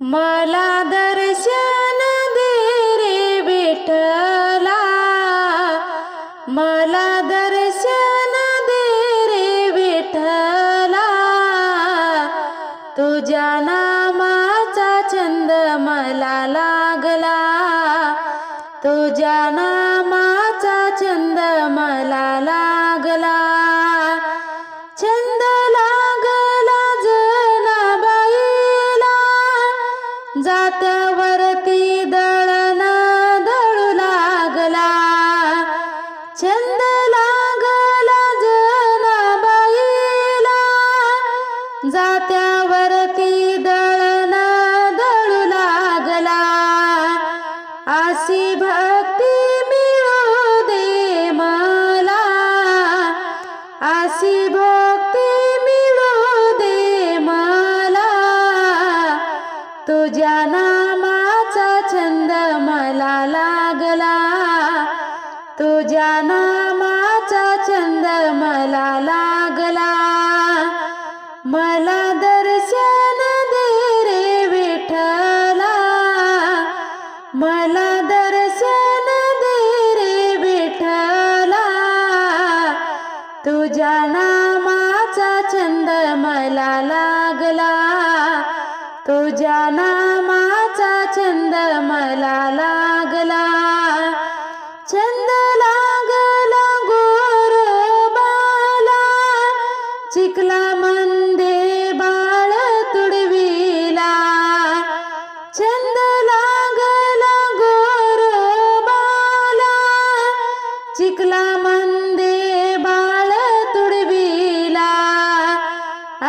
मला दर्शन दे रे विठला मला दर्शन दे रे विठ्ठला तुझ्या ना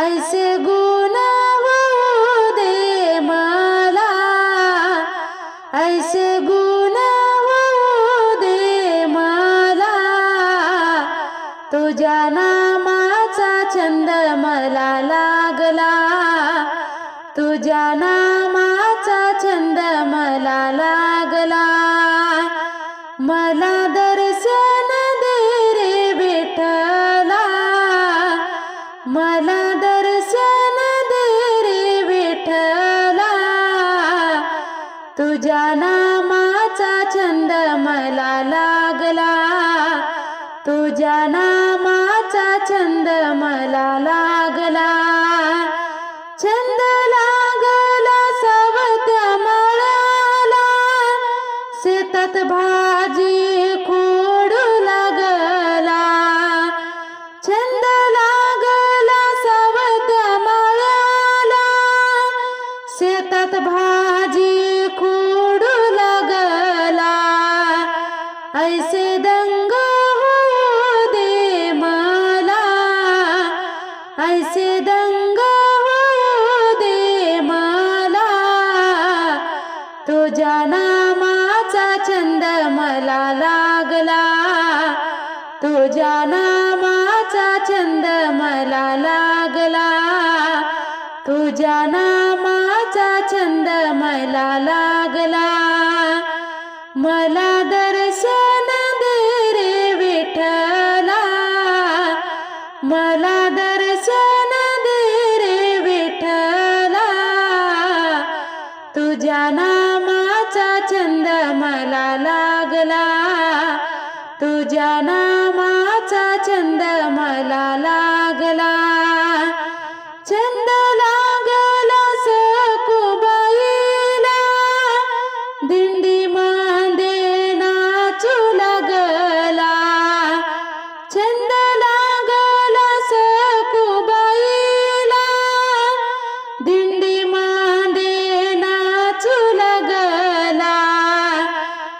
ऐसे गुना दे मला. ऐसे गुना दे मला. तुझ्या नामाचा छंद मला लागला. तुझ्या नामाचा छंद मला लागला. मला दर्शन नामाचा छंद मला लागला. तुझ्या नामाचा छंद मला लागला. छंद लागला सवत्या मळाला. शेतात भाजी खोडू लागला. छंद लागला सवत्या मळाला. शेतात भाजी तुझ्या नामाचा छंद मला लागला. तुझ्या नामाचा छंद मला लागला. मला दर्शन दे रे विठला मला दर्शन दे रे विठला तुझ्या नामाचा छंद मला लागला. तुझ्या ना मला लागला. छंद लागला सकुबाईला. दिंडी मध्ये नाचू लागला. छंद लागला सकुबाईला. दिंडी मध्ये नाचू लागला.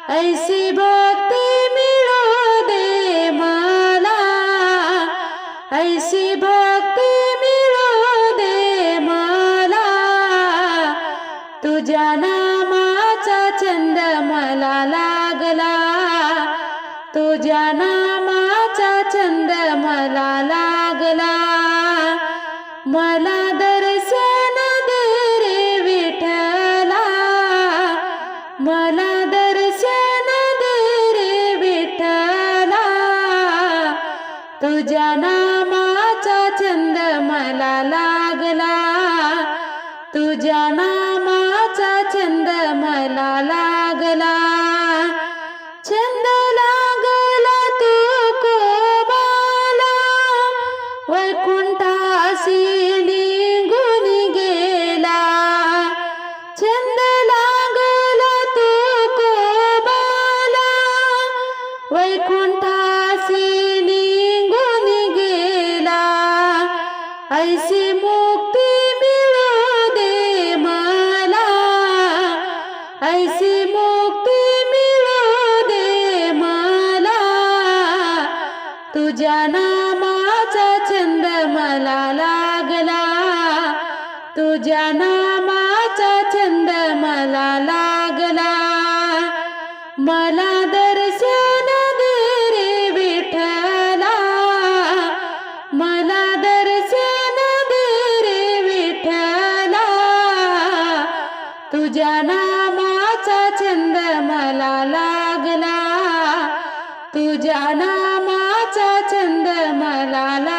ऐसी भक्ती नामाचा छंद मला लागला. तुझ्या नामाचा छंद मला लागला. मला दर्शन दे रे विठ्ठला. मला दर्शन दे रे विठ्ठला. तुझ्या नामाचा छंद मला लागला. तुझ्या ना तुझ्या नामाचा छंद मला लागला. मला दर्शन दे रे विठला मला दर्शन दे रे विठला तुझ्या नामाचा छंद मला लागला. तुझ्या नामाचा छंद मला